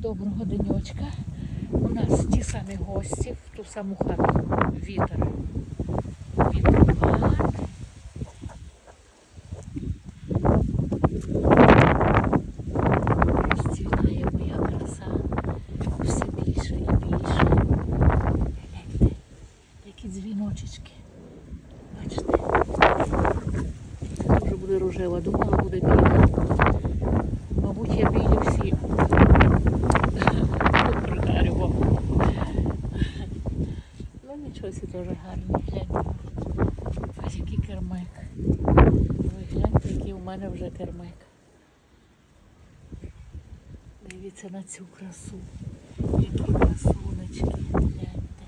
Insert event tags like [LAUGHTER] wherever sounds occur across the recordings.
Доброго денечка. У нас ті самі гості в ту саму хату. Вітер. Вітроган. Розцвітає моя краса. Все більше і більше. Гляньте, дзвіночечки. Бачите? Вже буде рожева, думала буде біла. Мабуть, я всі придарював. Ну сі теж гарний, гляньте. Ось який кермик. Ви гляньте, який у мене вже кермик. Дивіться на цю красу. Які красунечки, гляньте.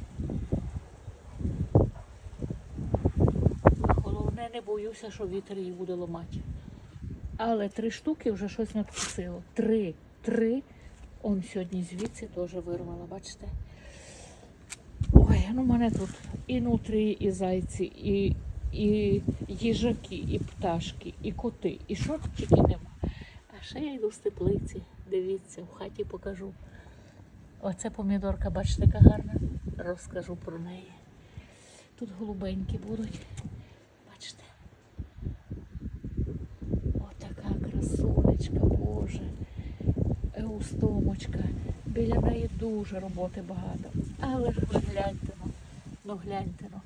Головне, не боюся, що вітер її буде ламати. Але три штуки вже щось надкусило. Три. Три. Он сьогодні звідси теж вирвала, бачите? Ну мене тут і нутрі, і зайці, і, і їжаки, і пташки, і коти, і тільки нема. А ще я йду з теплиці. Дивіться, в хаті покажу. Оце помідорка, бачите, яка гарна. Розкажу про неї. Тут голубенькі будуть. Бачите? Отака красунечка, Боже. Еустомочка. Біля неї дуже роботи багато. Але ж ви гляньте ну. Гляньте ну.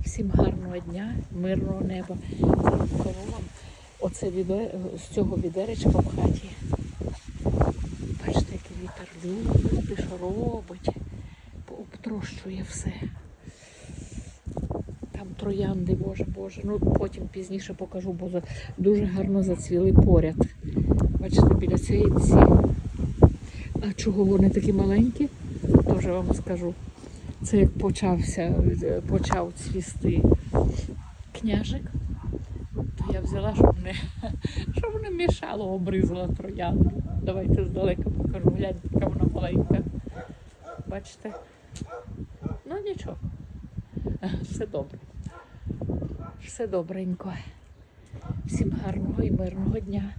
Всім гарного дня, мирного неба. Зараз вам оце віде... з цього відеречка в хаті. Бачите, який вітер любить, що робить, обтрощує все. Троянди, боже, боже. Ну потім пізніше покажу, бо дуже гарно зацвіли поряд. Бачите, біля цієї ці. А чого вони такі маленькі? Теж вам скажу. Це як почався, почав цвісти княжик, то я взяла, щоб не, [LAUGHS] щоб не мішало, обризала троянду. Давайте здалека покажу. Гляньте, яка вона маленька. Бачите? Ну нічого. Все добре. Все добренько. Всім гарного і мирного дня.